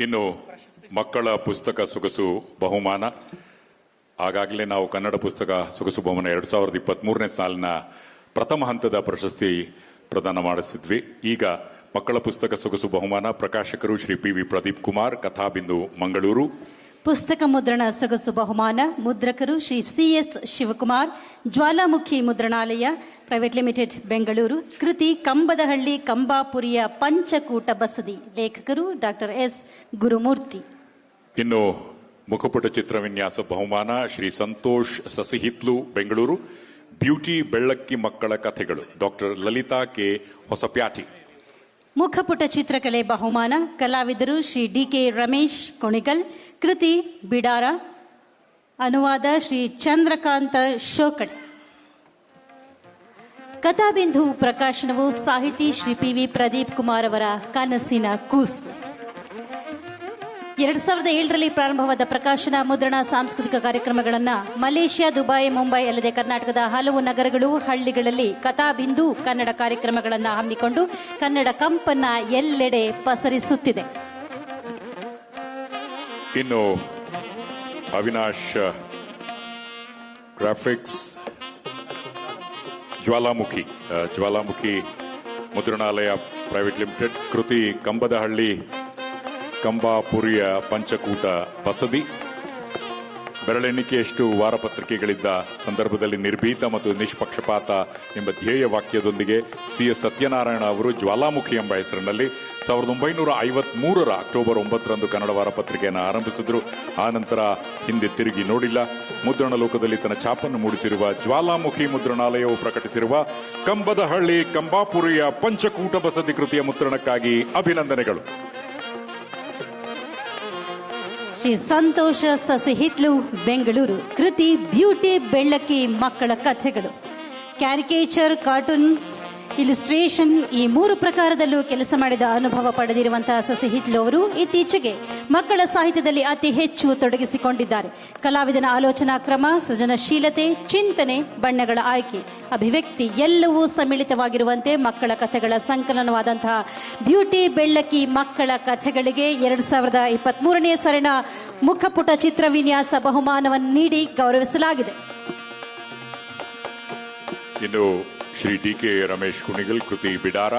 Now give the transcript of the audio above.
ಇನ್ನು ಮಕ್ಕಳ ಪುಸ್ತಕ ಸೊಗಸು ಬಹುಮಾನ. ಆಗಾಗಲೇ ನಾವು ಕನ್ನಡ ಪುಸ್ತಕ ಸೊಗಸು ಬಹುಮಾನ ಎರಡು ಸಾವಿರದ ಇಪ್ಪತ್ತ್ ಮೂರನೇ ಸಾಲಿನ ಪ್ರಥಮ ಹಂತದ ಪ್ರಶಸ್ತಿ ಪ್ರದಾನ ಮಾಡಿಸಿದ್ವಿ. ಈಗ ಮಕ್ಕಳ ಪುಸ್ತಕ ಸೊಗಸು ಬಹುಮಾನ ಪ್ರಕಾಶಕರು ಶ್ರೀ ಪಿ ವಿ ಪ್ರದೀಪ್ ಕುಮಾರ್, ಕಥಾಬಿಂದು ಮಂಗಳೂರು. ಪುಸ್ತಕ ಮುದ್ರಣ ಸೊಗಸು ಬಹುಮಾನ ಮುದ್ರಕರು Shri C S Shivakumar Jwalamukhi ಮುದ್ರಣಾಲಯ private limited Bengaluru ಕೃತಿ ಕಂಬದಹಳ್ಳಿ ಕಂಬಾಪುರಿಯ ಪಂಚಕೂಟ ಬಸದಿ ಲೇಖಕರು ಡಾಕ್ಟರ್ ಎಸ್. ಗುರುಮೂರ್ತಿ. ಇನ್ನು ಮುಖಪುಟ ಚಿತ್ರ ವಿನ್ಯಾಸ ಬಹುಮಾನ ಶ್ರೀ ಸಂತೋಷ್ ಸಸಿಹಿತ್ಲು ಬೆಂಗಳೂರು. ಬ್ಯೂಟಿ ಬೆಳ್ಳಕ್ಕಿ ಮಕ್ಕಳ ಕಥೆಗಳು ಡಾಕ್ಟರ್ ಲಲಿತಾ ಕೆ. ಹೊಸಪ್ಯಾಟಿ. ಮುಖಪುಟ ಚಿತ್ರಕಲೆ ಬಹುಮಾನ ಕಲಾವಿದರು ಶ್ರೀ ಡಿ ಕೆ ರಮೇಶ್ ಕೊಣಿಕಲ್ ಕೃತಿ ಬಿಡಾರ, ಅನುವಾದ ಶ್ರೀ ಚಂದ್ರಕಾಂತ ಶೋಕಡ್ ಕಥಾಬಿಂದು ಪ್ರಕಾಶನವು ಸಾಹಿತಿ ಶ್ರೀ ಪಿ ವಿ ಪ್ರದೀಪ್ ಕುಮಾರ್ ಅವರ ಕನಸಿನ ಕೂಸು. ಎರಡ್ ಸಾವಿರದ ಏಳರಲ್ಲಿ ಪ್ರಾರಂಭವಾದ ಪ್ರಕಾಶನ ಮುದ್ರಣ ಸಾಂಸ್ಕೃತಿಕ ಕಾರ್ಯಕ್ರಮಗಳನ್ನ ಮಲೇಷ್ಯಾ ದುಬೈ ಮುಂಬೈ ಅಲ್ಲದೆ ಕರ್ನಾಟಕದ ಹಲವು ನಗರಗಳು, ಹಳ್ಳಿಗಳಲ್ಲಿ ಕಥಾಬಿಂದು ಕನ್ನಡ ಕಾರ್ಯಕ್ರಮಗಳನ್ನು ಹಮ್ಮಿಕೊಂಡು ಕನ್ನಡ ಕಂಪನ್ನ ಎಲ್ಲೆಡೆ ಪಸರಿಸುತ್ತಿದೆ. ಇನ್ನು Avinash graphics Jwalamukhi Jwalamukhi ಮುದ್ರಣಾಲಯ private limited ಕೃತಿ ಕಂಬದಹಳ್ಳಿ, ಕಂಬಾಪುರಿಯ ಪಂಚಕೂಟ ಬಸದಿ ಬೆರಳೆಣಿಕೆಯಷ್ಟು ವಾರಪತ್ರಿಕೆಗಳಿದ್ದ ಸಂದರ್ಭದಲ್ಲಿ ನಿರ್ಭೀತ ಮತ್ತು ನಿಷ್ಪಕ್ಷಪಾತ ಎಂಬ ಧ್ಯೇಯ ವಾಕ್ಯದೊಂದಿಗೆ ಸಿ ಎಸ್ ಸತ್ಯನಾರಾಯಣ ಅವರು ಜ್ವಾಲಾಮುಖಿ ಎಂಬ ಹೆಸರಿನಲ್ಲಿ ಸಾವಿರದ ಒಂಬೈನೂರ ಐವತ್ಮೂರರ ಅಕ್ಟೋಬರ್ ಒಂಬತ್ತರಂದು ಕನ್ನಡ ವಾರಪತ್ರಿಕೆಯನ್ನು ಆರಂಭಿಸಿದ್ರು. ಆ ನಂತರ ಹಿಂದೆ ತಿರುಗಿ ನೋಡಿಲ್ಲ. ಮುದ್ರಣ ಲೋಕದಲ್ಲಿ ತನ್ನ ಛಾಪನ್ನು ಮೂಡಿಸಿರುವ ಜ್ವಾಲಾಮುಖಿ ಮುದ್ರಣಾಲಯವು ಪ್ರಕಟಿಸಿರುವ ಕಂಬದಹಳ್ಳಿ ಕಂಬಾಪುರಿಯ ಪಂಚಕೂಟ ಬಸದಿ ಕೃತಿಯ ಮುದ್ರಣಕ್ಕಾಗಿ ಅಭಿನಂದನೆಗಳು. ಶ್ರೀ ಸಂತೋಷ ಸಸಿಹಿತ್ಲು ಬೆಂಗಳೂರು. ಕೃತಿ ಬ್ಯೂಟಿ ಬೆಳ್ಳಕ್ಕಿ ಮಕ್ಕಳ ಕಥೆಗಳು. ಕ್ಯಾರಿಕೇಚರ್ ಕಾರ್ಟೂನ್ಸ್ ಇಲಿಸ್ಟ್ರೇಷನ್ ಈ ಮೂರು ಪ್ರಕಾರದಲ್ಲೂ ಕೆಲಸ ಮಾಡಿದ ಅನುಭವ ಪಡೆದಿರುವಂತಹ ಸಸಿಹಿತ್ಲು ಅವರು ಇತ್ತೀಚೆಗೆ ಮಕ್ಕಳ ಸಾಹಿತ್ಯದಲ್ಲಿ ಅತಿ ಹೆಚ್ಚು ತೊಡಗಿಸಿಕೊಂಡಿದ್ದಾರೆ. ಕಲಾವಿದನ ಆಲೋಚನಾ ಕ್ರಮ, ಸೃಜನಶೀಲತೆ, ಚಿಂತನೆ, ಬಣ್ಣಗಳ ಆಯ್ಕೆ, ಅಭಿವ್ಯಕ್ತಿ ಎಲ್ಲವೂ ಸಮ್ಮಿಳಿತವಾಗಿರುವಂತೆ ಮಕ್ಕಳ ಕಥೆಗಳ ಸಂಕಲನವಾದಂತಹ ಬ್ಯೂಟಿ ಬೆಳ್ಳಕ್ಕಿ ಮಕ್ಕಳ ಕಥೆಗಳಿಗೆ ಎರಡು ಸಾವಿರದ ಇಪ್ಪತ್ತ್ ಮೂರನೇ ಸರಿನ ಮುಖಪುಟ ಚಿತ್ರ ವಿನ್ಯಾಸ ಬಹುಮಾನವನ್ನು ನೀಡಿ ಗೌರವಿಸಲಾಗಿದೆ. ಶ್ರೀ ಡಿ ಕೆ ರಮೇಶ್ ಕುಣಿಗಲ್ ಕೃತಿ ಬಿಡಾರ